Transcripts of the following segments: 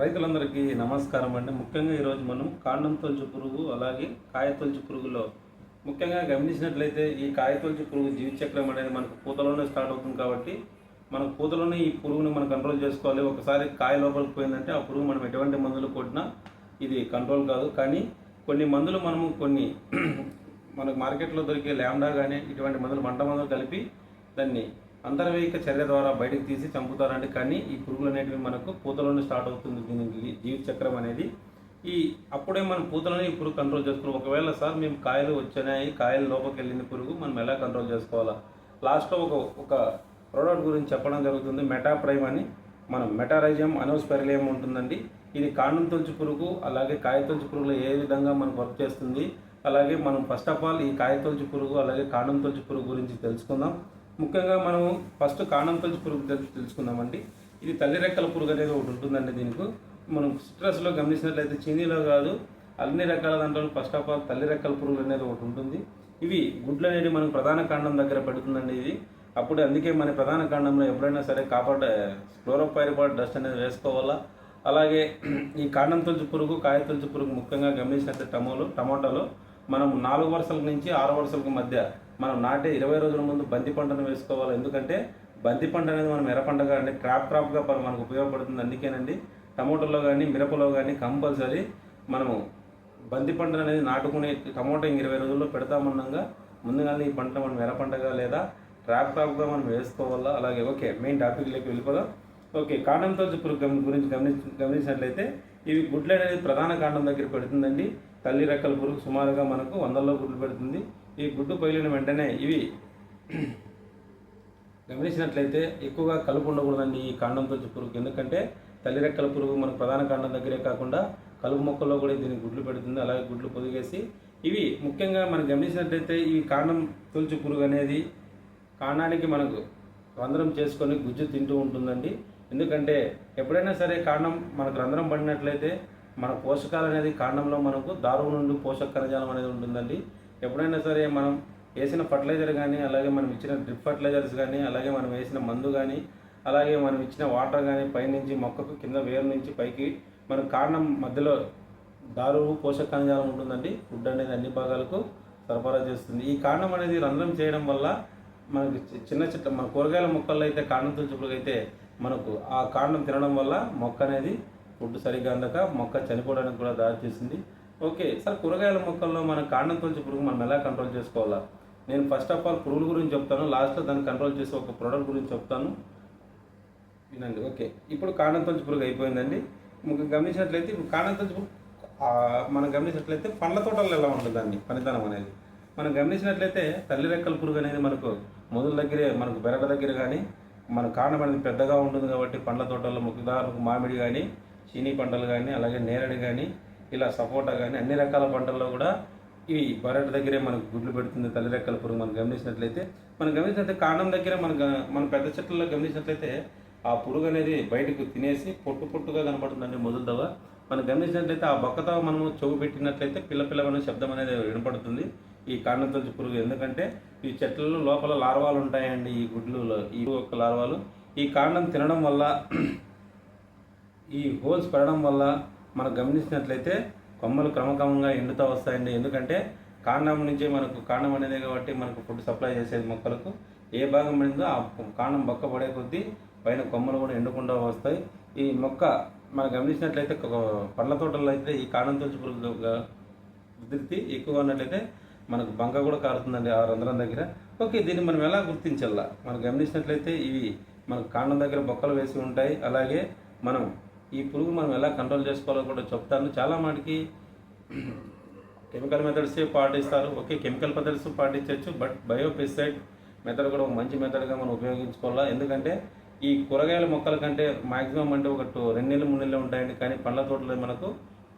రైతులందరికీ నమస్కారం అండి. ముఖ్యంగా ఈరోజు మనం కాండం తొలచు పురుగు అలాగే కాయ తొలచు పురుగులో ముఖ్యంగా గమనించినట్లయితే ఈ కాయ తొలచు పురుగు జీవిత చక్రం అనేది మనకు పూతలోనే స్టార్ట్ అవుతుంది కాబట్టి మనం పూతలోనే ఈ పురుగుని మనం కంట్రోల్ చేసుకోవాలి. ఒకసారి కాయ లోపలికి పోయిందంటే ఆ పురుగు మనం ఎటువంటి మందులు కొట్టినా ఇది కంట్రోల్ కాదు. కానీ కొన్ని మందులు మనము కొన్ని మనకు మార్కెట్లో దొరికే ల్యాండా కానీ ఇటువంటి మందులు మంట మందులు కలిపి దాన్ని అంతర్వేయిక చర్య ద్వారా బయటకు తీసి చంపుతారండి. కానీ ఈ పురుగులు అనేటివి మనకు పూతలోనే స్టార్ట్ అవుతుంది. దీనికి జీవిత చక్రం అనేది ఈ అప్పుడే మనం పూతలని ఈ పురుగు కంట్రోల్ చేసుకున్నాం. ఒకవేళ సార్ మేము కాయలు వచ్చినాయి కాయలు లోపలికి వెళ్ళింది పురుగు మనం ఎలా కంట్రోల్ చేసుకోవాలా? లాస్ట్లో ఒక ఒక ప్రోడక్ట్ గురించి చెప్పడం జరుగుతుంది. మెటాప్రైమ్ అని మనం మెటారైజం అనోస్పెరిలియం ఉంటుందండి. ఇది కాండం తొలచి పురుగు అలాగే కాయ తొలచి పురుగులో ఏ విధంగా మనకు వర్క్ చేస్తుంది? అలాగే మనం ఫస్ట్ ఆఫ్ ఆల్ ఈ కాయ తొలచి పురుగు అలాగే కాండం తొలచి పురుగు గురించి తెలుసుకుందాం. ముఖ్యంగా మనం ఫస్ట్ కాండం తొలచు పురుగు తెలుసుకుందామండి. ఇది తల్లి రెక్కల పురుగు అనేది ఒకటి ఉంటుందండి దీనికి. మనం సిట్రస్లో గమనించినట్లయితే చీనీలో కాదు అన్ని రకాల దాంట్లో ఫస్ట్ ఆఫ్ ఆల్ తల్లి రెక్కల పురుగులు అనేది ఒకటి ఉంటుంది. ఇవి గుడ్లు అనేది మనకు ప్రధాన కాండం దగ్గర పెడుతుందండి ఇది. అప్పుడు అందుకే మన ప్రధాన కాండంలో ఎప్పుడైనా సరే కాపాడ క్లోరోపైరిపాడ్ డస్ట్ అనేది వేసుకోవాలా? అలాగే ఈ కాండం తొలచు పురుగు కాయ తొలచు పురుగు ముఖ్యంగా గమనించినట్లయితే టమోలు టమాటాలో మనం నాలుగు వరుసల నుంచి ఆరు వరుసలకు మధ్య మనం నాటే ఇరవై రోజుల ముందు బంతి పంటను వేసుకోవాలి. ఎందుకంటే బంతి పంట అనేది మనం ఎర్ర పంటగా అంటే క్రాప్ క్రాప్గా మనకు ఉపయోగపడుతుంది. అందుకేనండి టమోటాలో కానీ మిరపలో కానీ కంపల్సరీ మనము బంతి పంట అనేది నాటుకునే టమోటా ఇరవై రోజుల్లో పెడతామన్నాగా ముందుగానే ఈ పంట మనం ఎర్ర లేదా ట్రాప్ క్రాప్గా మనం వేసుకోవాలా? అలాగే ఓకే మెయిన్ టాపిక్లోకి వెళ్ళిపోదాం. ఓకే కాండం తోచు పురుగు గురించి గమనించి గమనించినట్లయితే ఇవి గుడ్లు అనేది ప్రధాన కాండం దగ్గర పెడుతుందండి. తల్లి రెక్కల పురుగు సుమారుగా మనకు వందల్లో గుడ్లు పెడుతుంది. ఈ గుడ్డు పగిలిన వెంటనే ఇవి గమనించినట్లయితే ఎక్కువగా కలుపు ఉండకూడదండి ఈ కాండం తొలచు పురుగు ఎందుకంటే తల్లిరెక్కల పురుగు మన ప్రధాన కాండం దగ్గరే కాకుండా కలుపు మొక్కల్లో కూడా దీనికి గుడ్లు పెడుతుంది అలాగే గుడ్లు పొదిగేసి. ఇవి ముఖ్యంగా మనం గమనించినట్లయితే ఈ కాండం తొలచు పురుగు అనేది కాండానికి మనకు రంధ్రం చేసుకొని గుజ్జు తింటూ ఉంటుందండి. ఎందుకంటే ఎప్పుడైనా సరే కాండం మనకు రంధ్రం పడినట్లయితే మన పోషకాలు అనేది కాండంలో మనకు దారువు నుండి పోషక కణజాలం అనేది ఉంటుందండి. ఎప్పుడైనా సరే మనం వేసిన ఫర్టిలైజర్ కానీ అలాగే మనం ఇచ్చిన డ్రిప్ ఫర్టిలైజర్స్ కానీ అలాగే మనం వేసిన మందు కానీ అలాగే మనం ఇచ్చిన వాటర్ కానీ పైనుంచి మొక్కకు కింద వేరు నుంచి పైకి మనం కాండం మధ్యలో దారువు పోషక కణజాలం ఉంటుందండి. ఫుడ్ అనేది అన్ని భాగాలకు సరఫరా చేస్తుంది. ఈ కాండం అనేది రంధ్రం చేయడం వల్ల మనకి చిన్న చిన్న మన కూరగాయల మొక్కల్లో అయితే కాండం తులుచుపురుగు మనకు ఆ కాండం తినడం వల్ల మొక్క అనేది ఫుడ్ సరిగ్గా అందక మొక్క చనిపోవడానికి కూడా దారితీస్తుంది ఓకే సార్ కూరగాయల మొక్కల్లో మన కాండం తొలిచి పురుగు మనం ఎలా కంట్రోల్ చేసుకోవాలా? నేను ఫస్ట్ ఆఫ్ ఆల్ పురుగుల గురించి చెప్తాను లాస్ట్లో దాన్ని కంట్రోల్ చేసే ఒక ప్రోడక్ట్ గురించి చెప్తాను. వినండి ఓకే. ఇప్పుడు కాండం తొలిచి పురుగు అయిపోయిందండి. మీకు గమనించినట్లయితే ఇప్పుడు కాండం తొలిచి పురుగు మనం గమనించినట్లయితే పండ్ల తోటల్లో ఎలా ఉంటుందండి? పనితనం అనేది. మనం గమనించినట్లయితే తల్లి రెక్కల పురుగు అనేది మనకు మొదల దగ్గరే మనకు బెరడ దగ్గర కానీ మన కాండం అనేది పెద్దగా ఉంటుంది కాబట్టి పండ్ల తోటల్లో ఉదాహరణకు మామిడి కానీ చీనీ పంటలు కానీ అలాగే నేరడి కానీ ఇలా సపోటా కానీ అన్ని రకాల పంటల్లో కూడా ఈ బరటి దగ్గరే మనకు గుడ్లు పెడుతుంది తల్లి రెక్కల పురుగు మనం గమనించినట్లయితే. మనం గమనించినట్లయితే కాండం దగ్గర మన మన పెద్ద చెట్లలో గమనించినట్లయితే ఆ పురుగు అనేది బయటకు తినేసి పొట్టు పొట్టుగా కనపడుతుందండి మొదలుదవ మనం గమనించినట్లయితే ఆ బొక్కతో మనము చెవు పెట్టినట్లయితే పిల్ల పిల్ల అనే శబ్దం అనేది వినపడుతుంది ఈ కాండం తొలచు పురుగు. ఎందుకంటే ఈ చెట్లలో లోపల లార్వాలు ఉంటాయండి ఈ గుడ్లు ఈ యొక్క లార్వాలు. ఈ కాండం తినడం వల్ల ఈ హోల్స్ పడడం వల్ల మనం గమనించినట్లయితే కొమ్మలు క్రమక్రమంగా ఎండుతూ వస్తాయండి. ఎందుకంటే కాండం నుంచే మనకు కాండం అనేది కాబట్టి మనకు ఫుడ్ సప్లై చేసేది మొక్కలకు ఏ భాగం పడిందో ఆ కాండం బొక్క పడే కొద్దీ పైన కొమ్మలు కూడా ఎండకుండా వస్తాయి. ఈ మొక్క మనం గమనించినట్లయితే పండ్ల తోటల్లో అయితే ఈ కాండం తొలచు పురుగు ఉధృతి ఎక్కువ ఉన్నట్లయితే మనకు బంక కూడా కారుతుందండి ఆ రంధ్రం దగ్గర. ఓకే దీన్ని మనం ఎలా గుర్తించాలా? మనం గమనించినట్లయితే ఇవి మనకు కాండం దగ్గర బొక్కలు వేసి ఉంటాయి. అలాగే మనం ఈ పురుగు మనం ఎలా కంట్రోల్ చేసుకోవాలో కూడా చెప్తాను. చాలా మటుకి కెమికల్ మెథడ్స్ పాటిస్తారు? ఓకే కెమికల్ మెథడ్స్ పాటించవచ్చు బట్ బయోపెస్టిసైడ్ మెథడ్ కూడా ఒక మంచి మెథడ్గా మనం ఉపయోగించుకోవాలా? ఎందుకంటే ఈ కూరగాయల మొక్కల కంటే మాక్సిమం అంటే ఒక టూ రెండు నెలలు మూడు నెలలు ఉంటాయండి. కానీ పండ్ల తోటలు మనకు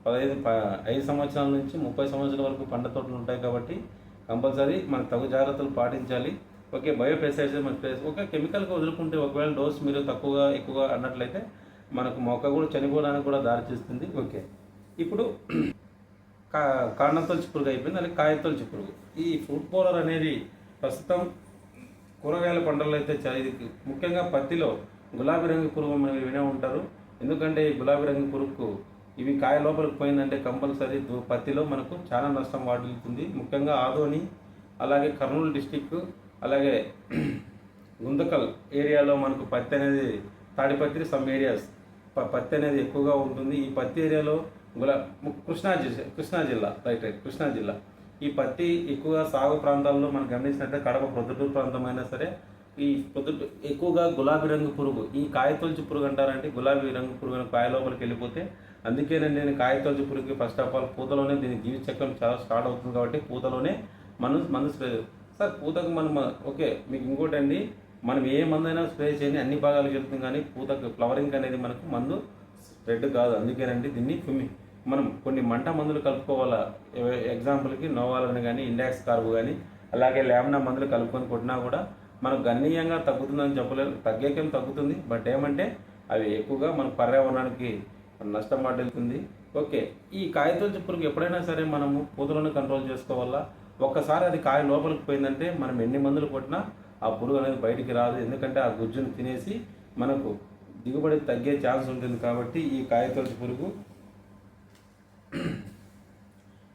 పదహైదు ప- ఐదు సంవత్సరాల నుంచి ముప్పై సంవత్సరాల వరకు పండ్ల తోటలు ఉంటాయి కాబట్టి కంపల్సరీ మనం తగు జాగ్రత్తలు పాటించాలి. ఓకే బయోపెస్టిసైడ్స్ మన ప్లేస్ ఓకే కెమికల్గా వదులుకుంటే ఒకవేళ డోస్ మీరు తక్కువగా ఎక్కువగా అన్నట్లయితే మనకు మొక్క కూడా చనిపోవడానికి కూడా దారితీస్తుంది ఓకే. ఇప్పుడు కా కాండంతొలచి పురుగు అయిపోయింది. అలాగే కాయ పురుగు. ఈ ఫుడ్ బోలర్ అనేది ప్రస్తుతం కూరగాయల పంటల్లో అయితే ఇది ముఖ్యంగా పత్తిలో గులాబీ రంగు పురుగు మనం వినే ఉంటారు. ఎందుకంటే ఈ గులాబీ రంగు పురుగుకు ఇవి కాయ లోపలికి పోయిందంటే కంపల్సరీ పత్తిలో మనకు చాలా నష్టం వాటిల్లుతుంది. ముఖ్యంగా ఆదోని అలాగే కర్నూలు డిస్టిక్ అలాగే గుంతకల్ ఏరియాలో మనకు పత్తి అనేది తాడిపత్రి సమ్ ఏరియాస్ పత్తి అనేది ఎక్కువగా ఉంటుంది. ఈ పత్తి ఏరియాలో గులా కృష్ణా కృష్ణా జిల్లా రైట్ రైట్ కృష్ణా జిల్లా. ఈ పత్తి ఎక్కువగా సాగు ప్రాంతాల్లో మనం గమనించినట్టే కడప ప్రొద్దుటూరు ప్రాంతం అయినా సరే ఈ ప్రొద్దుటూ ఎక్కువగా గులాబీ రంగు పురుగు ఈ కాయతొలుచు పురుగు అంటారంటే గులాబీ రంగు పురుగు అని కాయ లోపలికి వెళ్ళిపోతే అందుకే నేను కాయతొలుచు పురుగుకి ఫస్ట్ ఆఫ్ ఆల్ పూతలోనే దీని జీవిత చక్రం చాలా స్టార్ట్ అవుతుంది కాబట్టి పూతలోనే మనం మనసు లేదు. సార్ పూతకు మనం ఓకే మీకు ఇంకోటండి. మనం ఏ మందైనా స్ప్రే చేయండి అన్ని భాగాలకు వెళ్తుంది కానీ పూతకు ఫ్లవరింగ్ అనేది మనకు మందు స్ప్రెడ్ కాదు. అందుకేనండి దీన్ని ఫిమి మనం కొన్ని మంట మందులు కలుపుకోవాలా? ఎగ్జాంపుల్కి నోవాలని కానీ ఇండాక్స్ కార్బు కానీ అలాగే ల్యామినా మందులు కలుపుకొని కొట్టినా కూడా మనకు గణనీయంగా తగ్గుతుందని చెప్పలేదు తగ్గేకేం తగ్గుతుంది. బట్ ఏమంటే అవి ఎక్కువగా మన పర్యావరణానికి నష్టం వాటిల్లుతుంది. ఓకే. ఈ కాయతో పురుగు ఎప్పుడైనా సరే మనము పూతలను కంట్రోల్ చేసుకోవాలా? ఒక్కసారి అది కాయ లోపలికి పోయిందంటే మనం ఎన్ని మందులు కొట్టినా ఆ పురుగు అనేది బయటికి రాదు. ఎందుకంటే ఆ గుజ్జును తినేసి మనకు దిగుబడి తగ్గే ఛాన్స్ ఉంటుంది కాబట్టి ఈ కాయతొలచి పురుగు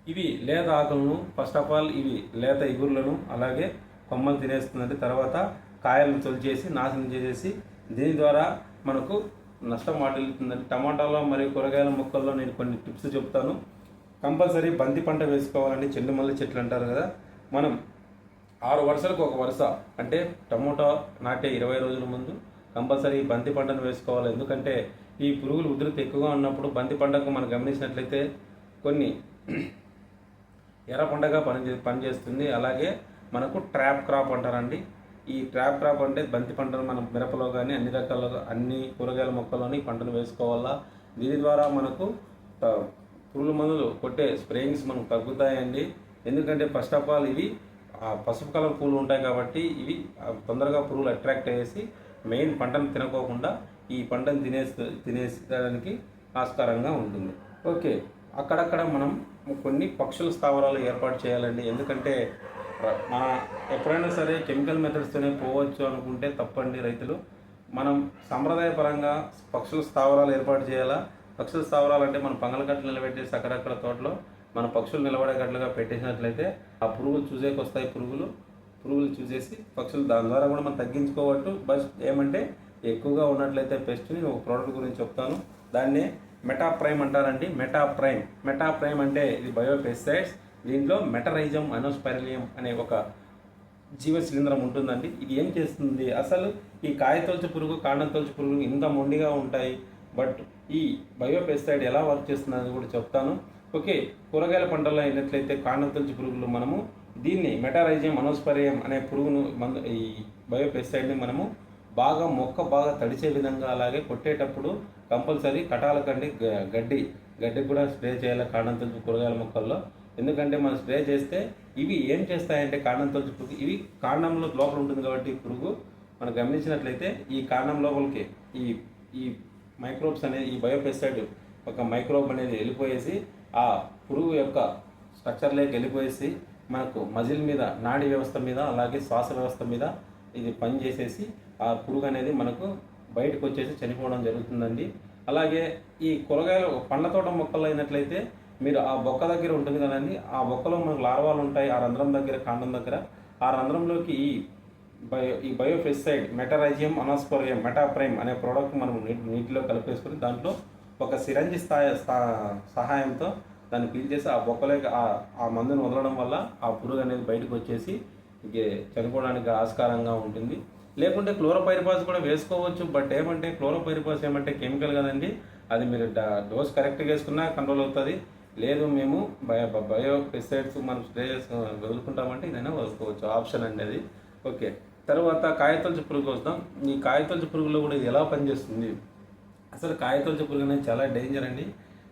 ఇవి లేత ఆకులను ఫస్ట్ ఆఫ్ ఆల్ ఇవి లేత ఇగుర్లను అలాగే కొమ్మలు తినేస్తుందంటే తర్వాత కాయలను తొలిచేసి నాశనం చేసేసి దీని ద్వారా మనకు నష్టం వాటిల్లుతుందండి. టమాటాలో మరియు కూరగాయల మొక్కల్లో నేను కొన్ని టిప్స్ చెప్తాను. కంపల్సరీ బంతి పంట వేసుకోవాలండి. చెండు మల్లె చెట్లు అంటారు కదా. మనం ఆరు వరుసలకు ఒక వరుస. అంటే టమోటా నాటే ఇరవై రోజుల ముందు కంపల్సరీ బంతి పంటను వేసుకోవాలి. ఎందుకంటే ఈ పురుగులు ఉధృతి ఎక్కువగా ఉన్నప్పుడు బంతి పంటకు మనం గమనించినట్లయితే కొన్ని ఎర్ర పంటగా పని పనిచేస్తుంది అలాగే మనకు ట్రాప్ క్రాప్ అంటారండి. ఈ ట్రాప్ క్రాప్ అంటే బంతి పంటను మనం మిరపలో కానీ అన్ని రకాల అన్ని కూరగాయల మొక్కల్లోని పంటను వేసుకోవాలా. దీని ద్వారా మనకు పురుగు పురుగుల మందులు కొట్టే స్ప్రేయింగ్స్ మనకు తగ్గుతాయండి. ఎందుకంటే ఫస్ట్ ఆఫ్ ఆల్ ఇవి పసుపు కలర్ పూలు ఉంటాయి కాబట్టి ఇవి తొందరగా పురుగులు అట్రాక్ట్ అయ్యేసి మెయిన్ పంటను తినకోకుండా ఈ పంటను తినేసి తినేసడానికి ఆస్కారంగా ఉంటుంది. ఓకే అక్కడక్కడ మనం కొన్ని పక్షుల స్థావరాలు ఏర్పాటు చేయాలండి. ఎందుకంటే మన ఎప్పుడైనా సరే కెమికల్ మెథడ్స్తోనే పోవచ్చు అనుకుంటే తప్పండి రైతులు. మనం సంప్రదాయపరంగా పక్షుల స్థావరాలు ఏర్పాటు చేయాలా? పక్షుల స్థావరాలు అంటే మనం పంగలకట్లు నిలబెట్టేసి అక్కడక్కడ తోటలో మన పక్షులు నిలబడేటట్లుగా పెట్టేసినట్లయితే ఆ పురుగులు చూసేకి వస్తాయి పురుగులు. పురుగులు చూసేసి పక్షులు దాని ద్వారా కూడా మనం తగ్గించుకోవచ్చు. బస్ ఏమంటే ఎక్కువగా ఉన్నట్లయితే పెస్ట్ని ఒక ప్రోడక్ట్ గురించి చెప్తాను. దాన్నే మెటాప్రైమ్ అంటారండి. మెటాప్రైమ్ మెటాప్రైమ్ అంటే ఇది బయోపెస్టైడ్స్ దీంట్లో మెటరైజం అనోస్పైరలియం అనే ఒక జీవ శిలీంధ్రం ఉంటుందండి. ఇది ఏం చేస్తుంది? అసలు ఈ కాయతొలచు పురుగు కాండం తొలచు పురుగు ఇంత మొండిగా ఉంటాయి. బట్ ఈ బయోపెస్టైడ్ ఎలా వర్క్ చేస్తుంది అని కూడా చెప్తాను. ఓకే కూరగాయల పంటల్లో అయినట్లయితే కాండం పురుగులు మనము దీన్ని మెటారైజియం అనోస్పరియం అనే పురుగును మందు ఈ బయోపెస్టైడ్ని మనము బాగా మొక్క బాగా తడిచే విధంగా అలాగే కొట్టేటప్పుడు కంపల్సరీ కటాల కండి గ- గడ్డి గడ్డికి కూడా స్ప్రే చేయాలి కాండం కూరగాయల మొక్కల్లో. ఎందుకంటే మనం స్ప్రే చేస్తే ఇవి ఏం చేస్తాయంటే కాండం పురుగు ఇవి కాండంలో లోపల ఉంటుంది కాబట్టి పురుగు. మనం గమనించినట్లయితే ఈ కాండం లోపలికి ఈ ఈ మైక్రోబ్స్ అనేది ఈ బయోపెస్టైడ్ ఒక మైక్రోబ్ అనేది వెళ్ళిపోయేసి ఆ పురుగు యొక్క స్ట్రక్చర్లోకి వెళ్ళిపోయేసి మనకు మజిల్ మీద నాడి వ్యవస్థ మీద అలాగే శ్వాస వ్యవస్థ మీద ఇది పనిచేసేసి ఆ పురుగు అనేది మనకు బయటకు వచ్చేసి చనిపోవడం జరుగుతుందండి. అలాగే ఈ కూరగాయలు పండ్ల తోట మొక్కలు అయినట్లయితే మీరు ఆ బొక్క దగ్గర ఉంటుంది కదండి ఆ బొక్కలో మనకు లార్వాలు ఉంటాయి ఆ రంధ్రం దగ్గర కాండం దగ్గర. ఆ రంధ్రంలోకి ఈ బయో ఈ బయోఫెస్సైడ్ మెటరైజియం అనాస్పోరియం మెటాప్రైమ్ అనే ప్రోడక్ట్ మనం నీటి నీటిలో కలిపేసుకొని దాంట్లో ఒక సిరంజి స్థాయి స్థా- సహాయంతో దాన్ని పీల్ చేసి ఆ బొక్కలే ఆ ఆ మందును వదలడం వల్ల ఆ పురుగు అనేది బయటకు వచ్చేసి ఇక చనిపోవడానికి ఆస్కారంగా ఉంటుంది. లేకుంటే క్లోరోపైరిపాస్ కూడా వేసుకోవచ్చు బట్ ఏమంటే క్లోరోపైరిపాస్ ఏమంటే కెమికల్ కదండి. అది మీరు డోస్ కరెక్ట్గా వేసుకున్నా కంట్రోల్ అవుతుంది. లేదు మేము బయో బయో పెస్టిసైడ్స్ మనం స్ప్రే చేసు వదులుకుంటామంటే ఇదైనా వదులుకోవచ్చు. ఆప్షన్ అండి అది. ఓకే. తర్వాత కాయతొలచు పురుగు వస్తాం. ఈ కాయతొలచు పురుగులో కూడా ఇది ఎలా పనిచేస్తుంది? అసలు కాయతొలచ పురుగు అనేది చాలా డేంజర్ అండి.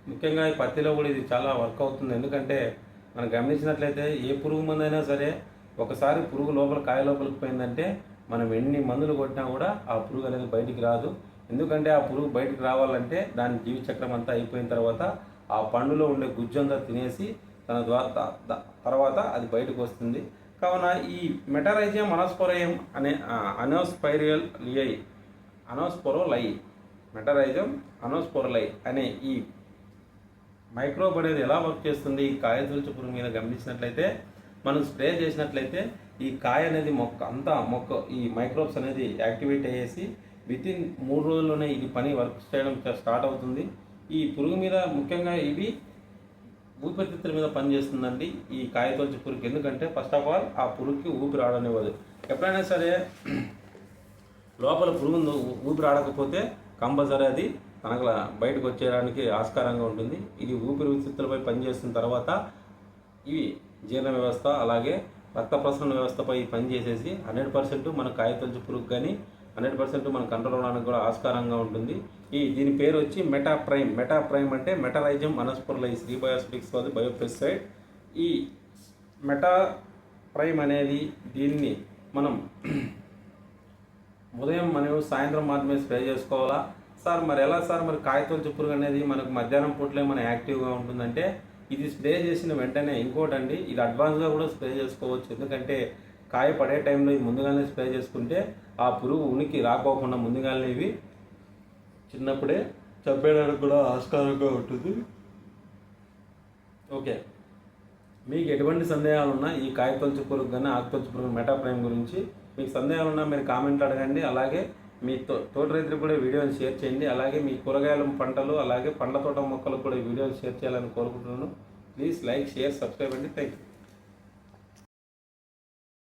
ముఖ్యంగా ఈ పత్తిలో కూడా ఇది చాలా వర్క్ అవుతుంది. ఎందుకంటే మనం గమనించినట్లయితే ఏ పురుగు మందైనా సరే ఒకసారి పురుగు లోపల కాయ లోపలికి పోయిందంటే మనం ఎన్ని మందులు కొట్టినా కూడా ఆ పురుగు అనేది బయటికి రాదు. ఎందుకంటే ఆ పురుగు బయటికి రావాలంటే దాని జీవిచక్రం అంతా అయిపోయిన తర్వాత ఆ పండులో ఉండే గుజ్జంతా తినేసి తన ద్వారా తర్వాత అది బయటకు వస్తుంది. కావున ఈ మెటరైజియం అనోస్పొరయం అనే అనోస్పైరియల్ లియై అనోస్పొరో లై మెటరైజం అనోస్పోరలై అనే ఈ మైక్రోబ్ అనేది ఎలా వర్క్ చేస్తుంది? ఈ కాయ తొలుచు పురుగు మీద గమనించినట్లయితే మనం స్ప్రే చేసినట్లయితే ఈ కాయ అనేది మొక్క అంతా మొక్క ఈ మైక్రోబ్స్ అనేది యాక్టివేట్ అయ్యేసి విత్ ఇన్ మూడు రోజుల్లోనే ఇది పని వర్క్ చేయడం స్టార్ట్ అవుతుంది. ఈ పురుగు మీద ముఖ్యంగా ఇవి ఊపిరితిత్తుల మీద పనిచేస్తుందండి. ఈ కాయ తొలుచు పురుగు ఎందుకంటే ఫస్ట్ ఆఫ్ ఆల్ ఆ పురుగుకి ఊపిరి ఆడనివ్వదు. ఎప్పుడైనా సరే లోపల పురుగు ఊపిరి ఆడకపోతే కంపల్సరీ అది తనకు బయటకు వచ్చేయడానికి ఆస్కారంగా ఉంటుంది. ఇది ఊపిరి ఊపిరితిత్తులపై పనిచేసిన తర్వాత ఇవి జీర్ణ వ్యవస్థ అలాగే రక్త ప్రసరణ వ్యవస్థపై పనిచేసేసి హండ్రెడ్ పర్సెంట్ మన కాయతొలుచు పురుగు కానీ హండ్రెడ్ పర్సెంట్ మన కంట్రోల్ అవడానికి కూడా ఆస్కారంగా ఉంటుంది. ఈ దీని పేరు వచ్చి మెటాప్రైమ్. మెటాప్రైమ్ అంటే మెటరైజం అనస్పురలైస్ రీబయోస్టిక్స్ అది బయోపెస్సైడ్ ఈ మెటా ప్రైమ్ అనేది దీన్ని మనం ఉదయం మనం సాయంత్రం మాత్రమే స్ప్రే చేసుకోవాలా? సార్ మరి ఎలా సార్? మరి కాయతొలుచు పురుగు అనేది మనకు మధ్యాహ్నం పూటలే మన యాక్టివ్గా ఉంటుందంటే ఇది స్ప్రే చేసిన వెంటనే ఇంకోటండి ఇది అడ్వాన్స్గా కూడా స్ప్రే చేసుకోవచ్చు. ఎందుకంటే కాయ పడే టైంలో ఇది ముందుగానే స్ప్రే చేసుకుంటే ఆ పురుగు ఉనికి రాకోకుండా ముందుగానే ఇవి చిన్నప్పుడే చంపేయడానికి కూడా ఆస్కారంగా ఉంటుంది. ఓకే. మీకు ఎటువంటి సందేహాలు ఉన్నా ఈ కాయతొలుచు పురుగు కానీ ఆకుతొలుచు పురుగు మెటాప్రైమ్ గురించి మీకు సందేహాలు ఉన్నా మీరు కామెంట్ అడగండి. అలాగే మీ తో తోట రైతులకు కూడా వీడియోని షేర్ చేయండి. అలాగే మీ కూరగాయల పంటలు అలాగే పండ్ల తోట మొక్కలు కూడా వీడియోని షేర్ చేయాలని కోరుకుంటున్నాను. ప్లీజ్ లైక్ షేర్ సబ్స్క్రైబ్ అండి. Thank you